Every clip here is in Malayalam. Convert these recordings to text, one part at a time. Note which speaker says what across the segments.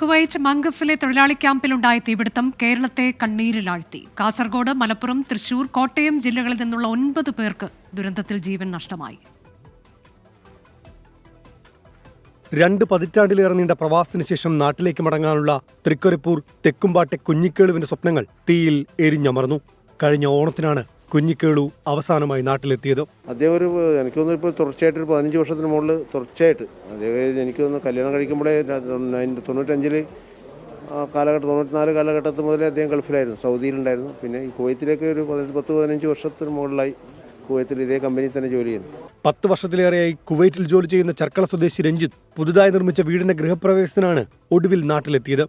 Speaker 1: കുവൈറ്റ് മംഗഫിലെ തൊഴിലാളി ക്യാമ്പിലുണ്ടായ തീപിടുത്തം കേരളത്തെ കണ്ണീരിലാഴ്ത്തി. കാസർഗോഡ് മലപ്പുറം തൃശൂർ കോട്ടയം ജില്ലകളിൽ നിന്നുള്ള ഒൻപത് പേർക്ക് ദുരന്തത്തിൽ ജീവൻ നഷ്ടമായി.
Speaker 2: രണ്ട് പതിറ്റാണ്ടിലേറെ നീണ്ട പ്രവാസത്തിന് ശേഷം നാട്ടിലേക്ക് മടങ്ങാനുള്ള തൃക്കരിപ്പൂർ തെക്കുംപാട്ടെ കുഞ്ഞിക്കേളുവിന്റെ സ്വപ്നങ്ങൾ തീയിൽ എരിഞ്ഞമർന്നു. കഴിഞ്ഞ ഓണത്തിനാണ് കുഞ്ഞിക്കേളു അവസാനമായി നാട്ടിലെത്തിയത്.
Speaker 3: അദ്ദേഹം ഒരു എനിക്ക് തോന്നുന്നു ഇപ്പോൾ തുടർച്ചയായിട്ട് ഒരു പതിനഞ്ച് വർഷത്തിന് മുകളിൽ തുടർച്ചയായിട്ട് അദ്ദേഹം എനിക്ക് തോന്നുന്നു കല്യാണം കഴിക്കുമ്പോഴേ തൊണ്ണൂറ്റഞ്ചിൽ കാലഘട്ടം തൊണ്ണൂറ്റിനാല് കാലഘട്ടത്തിൽ മുതലേ അദ്ദേഹം ഗൾഫിലായിരുന്നു സൗദിയിലുണ്ടായിരുന്നു. പിന്നെ ഈ കുവൈത്തിലേക്ക് ഒരു പതിനഞ്ച് പത്ത് പതിനഞ്ച് വർഷത്തിന് മുകളിലായി കുവൈത്തിൽ ഇതേ കമ്പനിയിൽ തന്നെ ജോലി ചെയ്യുന്നു.
Speaker 2: പത്ത് വർഷത്തിലേറെയായി കുവൈറ്റിൽ ജോലി ചെയ്യുന്ന ചർക്കള സ്വദേശി രഞ്ജിത്ത് പുതുതായി നിർമ്മിച്ച വീടിന്റെ ഗൃഹപ്രവേശത്തിനാണ് ഒടുവിൽ നാട്ടിലെത്തിയത്.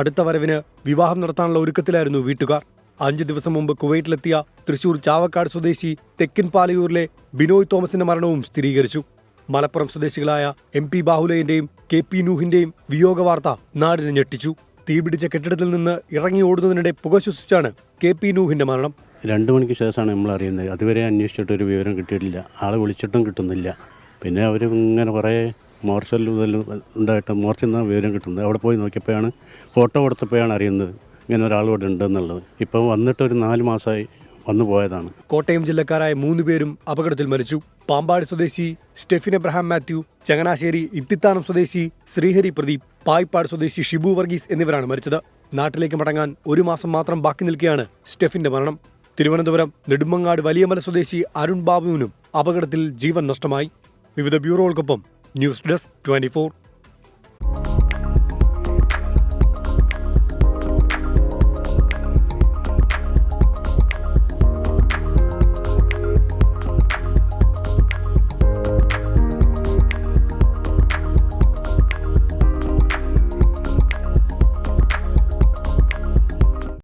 Speaker 2: അടുത്ത വരവിന് വിവാഹം നടത്താനുള്ള ഒരുക്കത്തിലായിരുന്നു വീട്ടുകാർ. അഞ്ച് ദിവസം മുമ്പ് കുവൈറ്റിലെത്തിയ തൃശൂർ ചാവക്കാട് സ്വദേശി തെക്കൻ പാലയൂരിലെ ബിനോയ് തോമസിന്റെ മരണവും സ്ഥിരീകരിച്ചു. മലപ്പുറം സ്വദേശികളായ എം പി ബാഹുലയന്റെയും കെ പി നൂഹിന്റെയും വിയോഗ വാർത്ത നാടിനെ ഞെട്ടിച്ചു. തീപിടിച്ച കെട്ടിടത്തിൽ നിന്ന് ഇറങ്ങി ഓടുന്നതിനിടെ പുക ശ്വസിച്ചാണ് കെ പി നൂഹിന്റെ മരണം.
Speaker 4: രണ്ട് മണിക്ക് ശേഷമാണ് നമ്മൾ അറിയുന്നത് അതുവരെ അന്വേഷിച്ചിട്ട് ഒരു വിവരം കിട്ടിയിട്ടില്ല. ആളെ വിളിച്ചിട്ടും കിട്ടുന്നില്ല. പിന്നെ അവർ ഇങ്ങനെ കുറേ മോർച്ചൽ ഉണ്ടായിട്ട് മോർച്ചിൽ നിന്നാണ് വിവരം കിട്ടുന്നത്. അവിടെ പോയി നോക്കിയപ്പോഴാണ് ഫോട്ടോ കൊടുത്തപ്പോഴാണ് അറിയുന്നത്. ഇങ്ങനെ ഇവിടെ ഉണ്ടെന്നുള്ളത്. ഇപ്പൊ വന്നിട്ട് ഒരു നാല് മാസമായി വന്നു പോയതാണ്.
Speaker 2: കോട്ടയം ജില്ലക്കാരായ മൂന്ന് പേരും അപകടത്തിൽ മരിച്ചു. പാമ്പാട് സ്വദേശി സ്റ്റെഫിൻ എബ്രഹാം മാത്യു ചങ്ങനാശ്ശേരി ഇത്തിത്താനം സ്വദേശി ശ്രീഹരി പ്രദീപ് പായ്പാട് സ്വദേശി ഷിബു വർഗീസ് എന്നിവരാണ് മരിച്ചത്. നാട്ടിലേക്ക് മടങ്ങാൻ ഒരു മാസം മാത്രം ബാക്കി നിൽക്കുകയാണ് സ്റ്റെഫിന്റെ മരണം. തിരുവനന്തപുരം നെടുമങ്ങാട് വലിയമല സ്വദേശി അരുൺ ബാബുവിനും അപകടത്തിൽ ജീവൻ നഷ്ടമായി. വിവിധ ബ്യൂറോകൾക്കൊപ്പം ന്യൂസ് ഡെസ്ക് ട്വന്റി